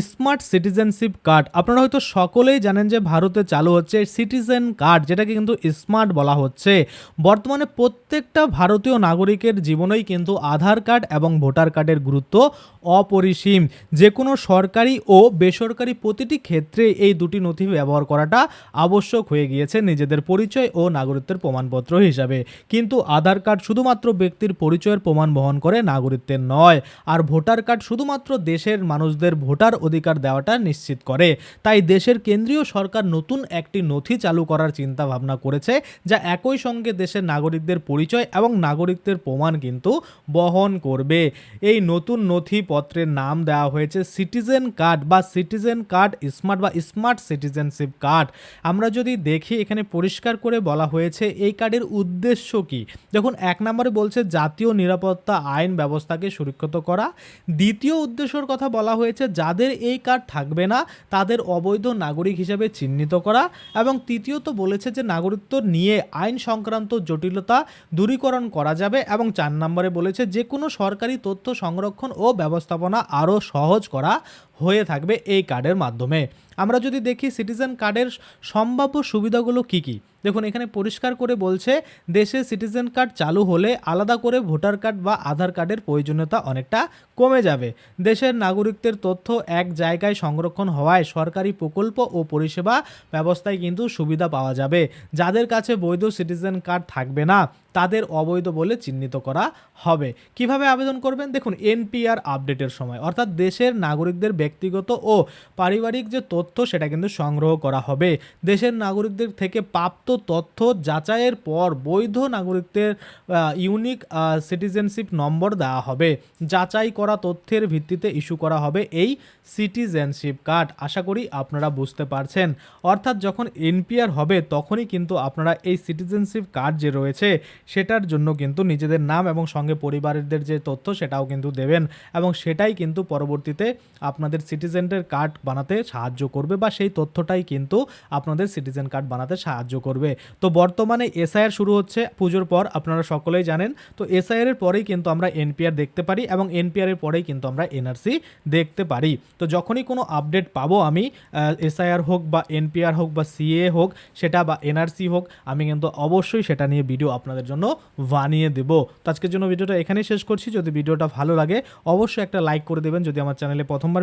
Smart citizenship card. আপনারা হয়তো সকলেই জানেন যে ভারতে চালু হচ্ছে সিটিজেন কার্ড, যেটাকে কিন্তু স্মার্ট বলা হচ্ছে। বর্তমানে প্রত্যেকটা ভারতীয় নাগরিকের জীবনেই কিন্তু আধার কার্ড এবং ভোটার কার্ডের গুরুত্ব অপরিসীম। যে কোনো সরকারি ও বেসরকারি প্রতিটি ক্ষেত্রে এই দুটি নথি ব্যবহার করাটা আবশ্যক হয়ে গিয়েছে নিজেদের পরিচয় ও নাগরিকত্বের প্রমাণপত্র হিসাবে। কিন্তু আধার কার্ড শুধুমাত্র ব্যক্তির পরিচয়ের প্রমাণ বহন করে নাগরিকত্বের নয়, আর ভোটার কার্ড শুধুমাত্র দেশের মানুষদের ভোটার অধিকার দেওয়াটা নিশ্চিত করে। তাই দেশের কেন্দ্রীয় সরকার নতুন একটি নথি চালু করার চিন্তা ভাবনা করেছে, যা একই সঙ্গে দেশের নাগরিকদের পরিচয় এবং নাগরিকদের প্রমাণ কিন্তু বহন করবে। এই নতুন নথিপত্রের নাম দেওয়া হয়েছে সিটিজেন কার্ড বা সিটিজেন কার্ড স্মার্ট বা স্মার্ট সিটিজেনশিপ কার্ড। আমরা যদি দেখি, এখানে পরিষ্কার করে বলা হয়েছে এই কার্ডের উদ্দেশ্য কি? দেখুন, এক নম্বরে বলছে জাতীয় নিরাপত্তা আইন ব্যবস্থাকে সুরক্ষিত করা। দ্বিতীয় উদ্দেশ্যর কথা বলা হয়েছে যাদের এই কার্ড থাকবে না, তাদের অবৈধ নাগরিক হিসেবে চিহ্নিত করা এবং তৃতীয়ত বলেছে যে নাগরিকত্ব নিয়ে আইন সংক্রান্ত জটিলতা দূরীকরণ করা যাবে এবং চার নম্বরে বলেছে যে কোনো সরকারি তথ্য সংরক্ষণ ও ব্যবস্থাপনা আরও সহজ করা হয়ে থাকবে এই কার্ডের মাধ্যমে। আমরা যদি দেখি সিটিজেন কার্ডের সম্ভাব্য সুবিধাগুলো কি কি? দেখুন, এখানে পরিষ্কার করে বলছে, দেশে সিটিজেন কার্ড চালু হলে আলাদা করে ভোটার কার্ড বা আধার কার্ডের প্রয়োজনীয়তা অনেকটা কমে যাবে। দেশের নাগরিকদের তথ্য এক জায়গায় সংরক্ষণ হওয়ায় সরকারি প্রকল্প ও পরিষেবা ব্যবস্থায় কিন্তু সুবিধা পাওয়া যাবে। যাদের কাছে বৈধ সিটিজেন কার্ড থাকবে না, তাদের অবৈধ বলে চিহ্নিত করা হবে। কীভাবে আবেদন করবেন? দেখুন এনপিআর আপডেটের সময়। অর্থাৎ দেশের নাগরিকদের ব্যক্তিগত ও পারিবারিক যে তথ্য সেটা কিন্তু সংগ্রহ করা হবে। দেশের নাগরিকদের থেকে প্রাপ্ত তথ্য যাচাইয়ের পর বৈধ নাগরিকদের ইউনিক সিটিজেনশিপ নম্বর দেওয়া হবে। যাচাই করা তথ্যের ভিত্তিতে ইস্যু করা হবে এই সিটিজেনশিপ কার্ড। আশা করি আপনারা বুঝতে পারছেন। অর্থাৎ যখন এনপিআর হবে তখনই কিন্তু আপনারা এই সিটিজেনশিপ কার্ড যে রয়েছে সেটার জন্য কিন্তু নিজেদের নাম এবং সঙ্গে পরিবারদের যে তথ্য সেটাও কিন্তু দেবেন এবং সেটাই কিন্তু পরবর্তীতে আপনাদের সিটিজেনের কার্ড বানাতে সাহায্য করবে বা সেই তথ্যটাই কিন্তু আপনাদের সিটিজেন কার্ড বানাতে সাহায্য করবে। তো বর্তমানে এসআইআর শুরু হচ্ছে পুজোর পর, আপনারা সকলেই জানেন। তো এসআইআর এর পরেই কিন্তু আমরা এনপিআর দেখতে পারি এবং এনপিআর এর পরেই কিন্তু আমরা এনআরসি দেখতে পারি। তো যখনই কোনো আপডেট পাবো আমি এসআইআর হোক বা এনপিআর হোক বা সিএ হোক, সেটা বা এনআরসি হোক, আমি কিন্তু অবশ্যই সেটা নিয়ে ভিডিও আপনাদের জন্য বানিয়ে দেব। তো আজকের জন্য ভিডিওটা এখানেই শেষ করছি। যদি ভিডিওটা ভালো লাগে, অবশ্যই একটা লাইক করে দেবেন। যদি আমার চ্যানেলে প্রথমবার